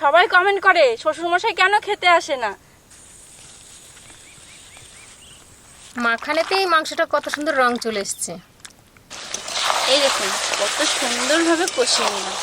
সবাই কমেন্ট করে শ্বশুরমশাই কেন খেতে আসে না? মাখানেতেই মাংসটা কত সুন্দর রং চলে এসছে। এই দেখুন কত সুন্দরভাবে কষিয়ে নিলাম।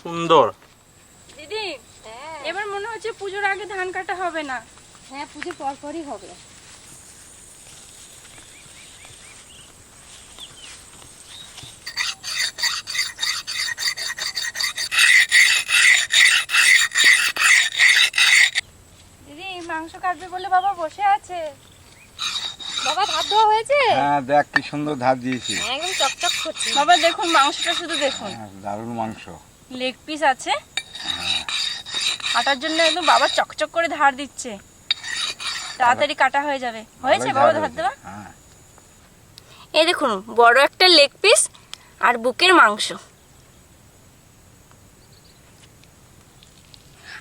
সুন্দর দিদি এবার মনে হচ্ছে পুজোর আগে ধান কাটা হবে না। হ্যাঁ পুজো পরপরই হবে। দিদি মাংস কাটবে বলে বাবা বসে আছে। বাবা ভাত দেওয়া হয়েছে? হ্যাঁ দেখ কি সুন্দর ধার দিয়েছি। একদম চকচক করছে। বাবা দেখুন মাংসটা শুধু দেখুন। হ্যাঁ, দারুণ মাংস। লেগ পিস আছে। কাটার জন্য একদম বাবা চকচক করে ধার দিচ্ছে। তাড়াতাড়ি কাটা হয়ে যাবে। হয়েছে? বাবা ধার। দেওয়া? হ্যাঁ। এই দেখুন বড় একটা লেগ পিস আর বুকের মাংস।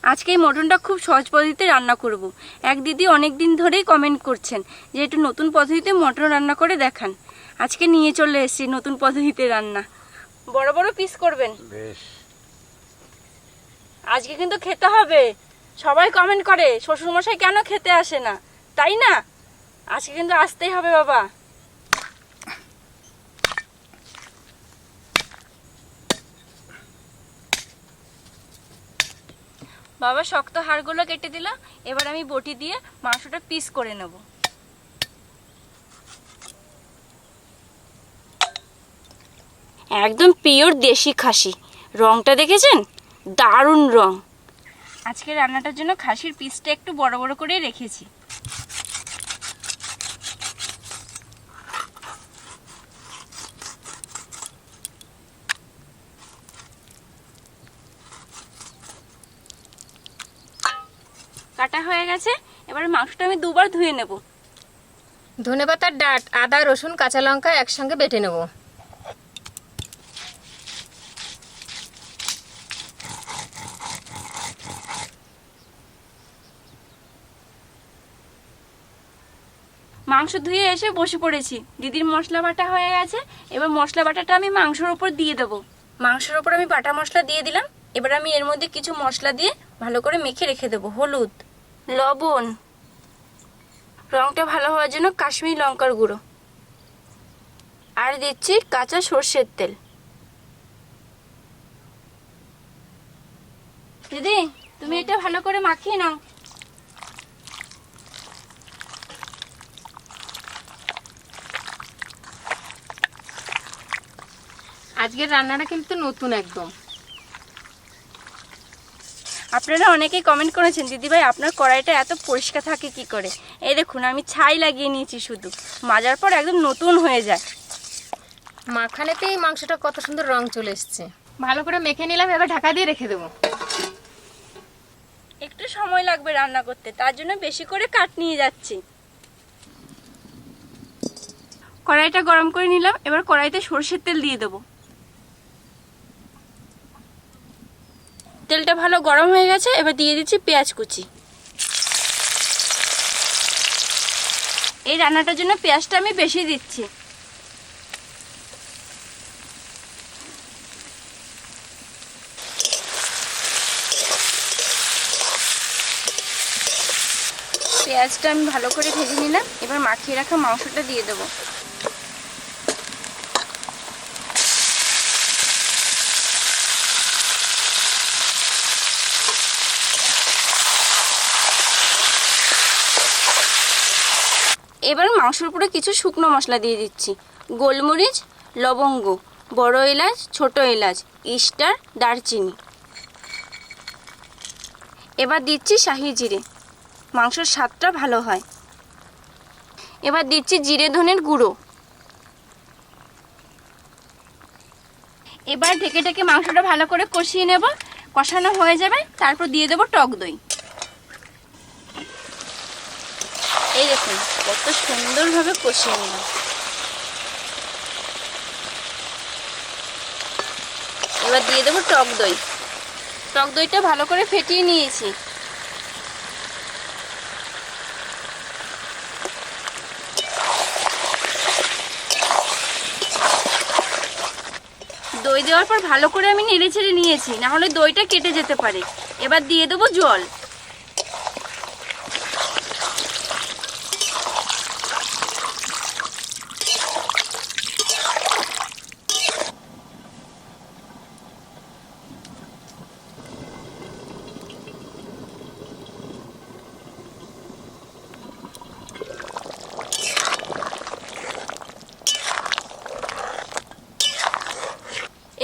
আজকে এই মটনটা খুব সহজ পদ্ধতিতে রান্না করব। এক দিদি অনেক দিন ধরেই কমেন্ট করছেন যে একটু নতুন পদ্ধতিতে মটন রান্না করে দেখান। আজকে নিয়ে চলে এসেছি নতুন পদ্ধতিতে রান্না। বড় বড় পিস করবেন। বেশ। আজকে কিন্তু খেতে হবে। সবাই কমেন্ট করে, শ্বশুরমশাই কেন খেতে আসে না? তাই না? আজকে কিন্তু আসতেই হবে, বাবা। বাবা, শক্ত হাড়গুলো কেটে দিল। এবার আমি বটি দিয়ে মাংসটা পিস করে নেব। একদম পিওর দেশি খাসি। রংটা দেখেছেন? দারুণ রং। আজকে রান্নাটার জন্য খাসির পিসটা একটু বড় বড় করে রেখেছি। কাটা হয়ে গেছে এবার মাংসটা আমি দুবার ধুয়ে নেব। ধনে পাতার ডাট আদা রসুন কাঁচা লঙ্কা একসঙ্গে বেটে নেব। মাংস ধুয়ে এসে বসে পড়েছি। দিদির মশলা বাটা হয়ে গেছে, এবার মশলা বাটাটা আমি মাংসের উপর দিয়ে দেবো। মাংসের উপর আমি বাটা মশলা দিয়ে দিলাম, এবার আমি এর মধ্যে কিছু মশলা দিয়ে ভালো করে মেখে রেখে দেবো, হলুদ, লবণ। রংটা ভালো হওয়ার জন্য কাশ্মীরি লঙ্কার গুঁড়ো। আর দিচ্ছি কাঁচা সর্ষের তেল। দিদি, তুমি এটা ভালো করে মাখিয়ে নাও। আজকের রান্নাটা কিন্তু নতুন একদম। আপনারা অনেকেই কমেন্ট করেছেন দিদিভাই আপনার কড়াইটা এত পরিষ্কার থাকে কি করে? এই দেখুন আমি ছাই লাগিয়ে নিয়েছি শুধু। মাজার পর একদম নতুন হয়ে যায়। মাখানেতেই মাংসটা কত সুন্দর রং চলে এসছে। ভালো করে মেখে নিলাম এবার ঢাকা দিয়ে রেখে দেবো। একটু সময় লাগবে রান্না করতে তার জন্য বেশি করে কাট নিয়ে যাচ্ছি। কড়াইটা গরম করে নিলাম এবার কড়াইতে সর্ষের তেল দিয়ে দেবো। তেলটা ভালো গরম হয়ে গেছে, এবার দিয়ে দিচ্ছি পেঁয়াজ কুচি। এই রান্নাটার জন্য পেঁয়াজটা আমি বেশি দিচ্ছি। পেঁয়াজটা আমি ভালো করে ভেজে নিলাম, এবার মাখিয়ে রাখা মাংসটা দিয়ে দেবো। এবার মাংসের উপরে কিছু শুকনো মশলা দিয়ে দিচ্ছি। গোলমরিচ, লবঙ্গ, বড় এলাচ, ছোট এলাচ, ইস্টার, দারচিনি। এবার দিচ্ছি শাহি জিরে। মাংসের স্বাদটা ভালো হয়। এবার দিচ্ছি জিরে ধনের গুঁড়ো। এবার ঢেকে ঢেকে মাংসটা ভালো করে কষিয়ে নেব। কষানো হয়ে যাবে, তারপর দিয়ে দেবো টক দই। এই দেখুন। কত সুন্দরভাবে কষিয়ে নিলাম। এবার দিয়ে দেবো টক দই। টক দইটা ভালো করে ফেটিয়ে নিয়েছি। দই দেওয়ার পর ভালো করে আমি নেড়ে ছেড়ে নিয়েছি না হলে দইটা কেটে যেতে পারে। এবার দিয়ে দেবো জল।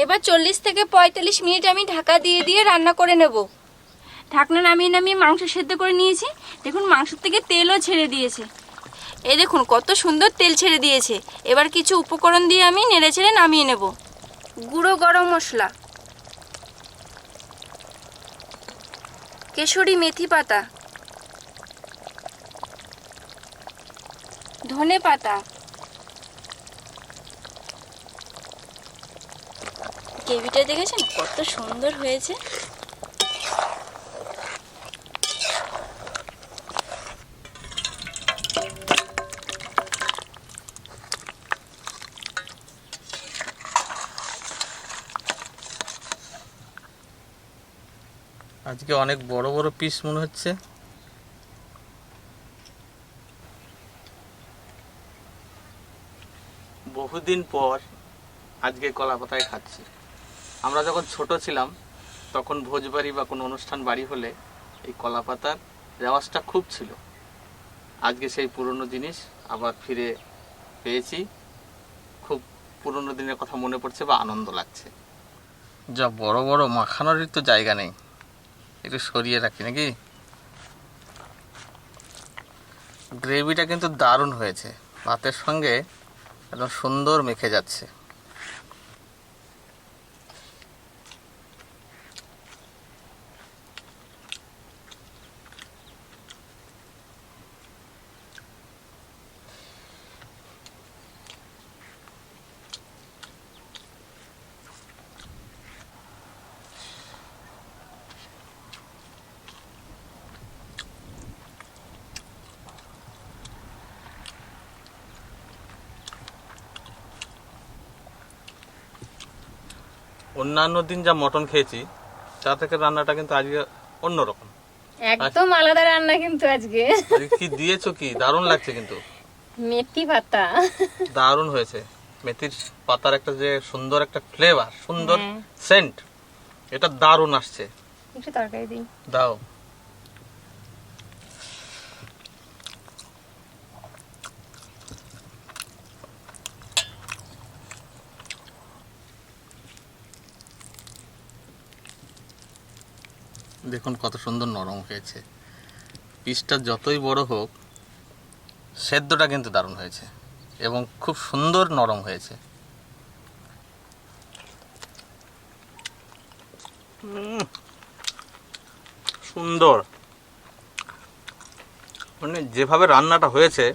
এবার চল্লিশ থেকে পঁয়তাল্লিশ মিনিট আমি ঢাকা দিয়ে দিয়ে রান্না করে নেব। ঢাকনা নামিয়ে নামিয়ে মাংস সেদ্ধ করে নিয়েছি। দেখুন মাংসের থেকে তেলও ছেড়ে দিয়েছে। এই দেখুন কত সুন্দর তেল ছেড়ে দিয়েছে। এবার কিছু উপকরণ দিয়ে আমি নেড়ে ছেড়ে নামিয়ে নেব। গুঁড়ো গরম মশলা। কেশরি মেথি পাতা। ধনে পাতা। গ্রেভিটা দেখেছেন? কত সুন্দর হয়েছে। আজকে অনেক বড় বড় পিস মনে হচ্ছে। বহুদিন পর আজকে কলা পাতায় খাচ্ছি। আমরা যখন ছোট ছিলাম, তখন ভোজ বাড়ি বা কোনো অনুষ্ঠান বাড়ি হলে এই কলা পাতার রেওয়াজটা খুব ছিল। আজকে সেই পুরনো জিনিস আবার ফিরে পেয়েছি। খুব পুরনো দিনের কথা মনে পড়ছে বা আনন্দ লাগছে। যা বড় বড় মাখানোরই তো জায়গা নেই। একটু সরিয়ে রাখি নাকি? গ্রেভিটা কিন্তু দারুণ হয়েছে। ভাতের সঙ্গে একদম সুন্দর মেখে যাচ্ছে। অন্যান্য দিন যা মটন খেয়েছি তা থেকে রান্নাটা কিন্তু আজকে অন্যরকম। একদম আলাদা রান্না কিন্তু আজকে। কি দিয়েছ কি? দারুণ লাগছে কিন্তু। মেথি পাতা। দারুণ হয়েছে। মেথির পাতার একটা যে সুন্দর একটা ফ্লেভার সুন্দর হ্যাঁ। সেন্ট এটা দারুণ আসছে। একটু তরকারি দিই। দাও। দেখুন কত সুন্দর নরম হয়েছে। পিসটা যতই বড় হোক, সেদ্ধটা কিন্তু দারুণ হয়েছে এবং খুব সুন্দর নরম হয়েছে। সুন্দর। মানে যেভাবে রান্নাটা হয়েছে,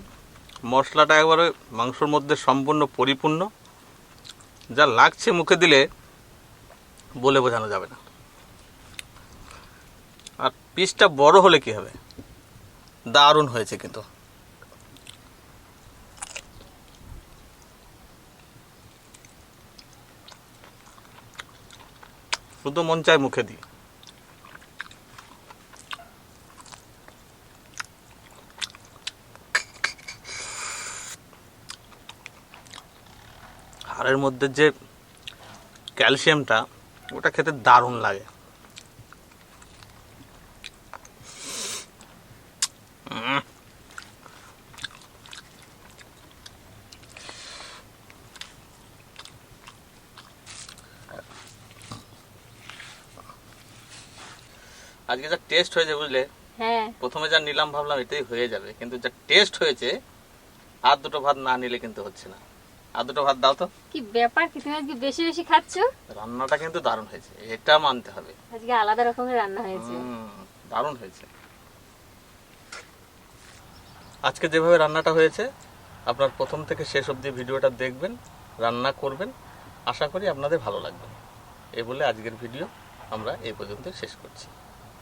মশলাটা একবারে মাংসর মধ্যে সম্পূর্ণ পরিপূর্ণ। যা লাগছে মুখে দিলে বলে বোঝানো যাবে না। পিসটা বড় হলে কি হবে? দারুণ হয়েছে কিন্তু। শুধু মন চায় মুখে দিই। হাড়ের মধ্যে যে ক্যালসিয়ামটা, ওটা খেতে দারুণ লাগে। আজকে যা টেস্ট হয়েছে বুঝলে? হ্যাঁ। প্রথমে যা নিলাম ভাবলাম এটাই হয়ে যাবে কিন্তু যা টেস্ট হয়েছে আর দুটো ভাত না নিলে কিন্তু হচ্ছে না। আর দুটো ভাত দাও তো। কি ব্যাপার কি? তুমি আজকে বেশি বেশি খাচ্ছ? রান্নাটা কিন্তু দারুণ হয়েছে এটা মানতে হবে। আজকে আলাদা রকমের রান্না হয়েছে। হুম, দারুণ হয়েছে। আজকে যেভাবে রান্নাটা হয়েছে আপনার প্রথম থেকে শেষ অবধি ভিডিওটা দেখবেন রান্না করবেন আশা করি আপনাদের ভালো লাগবে। এই বলে আজকের ভিডিও আমরা এই পর্যন্ত শেষ করছি।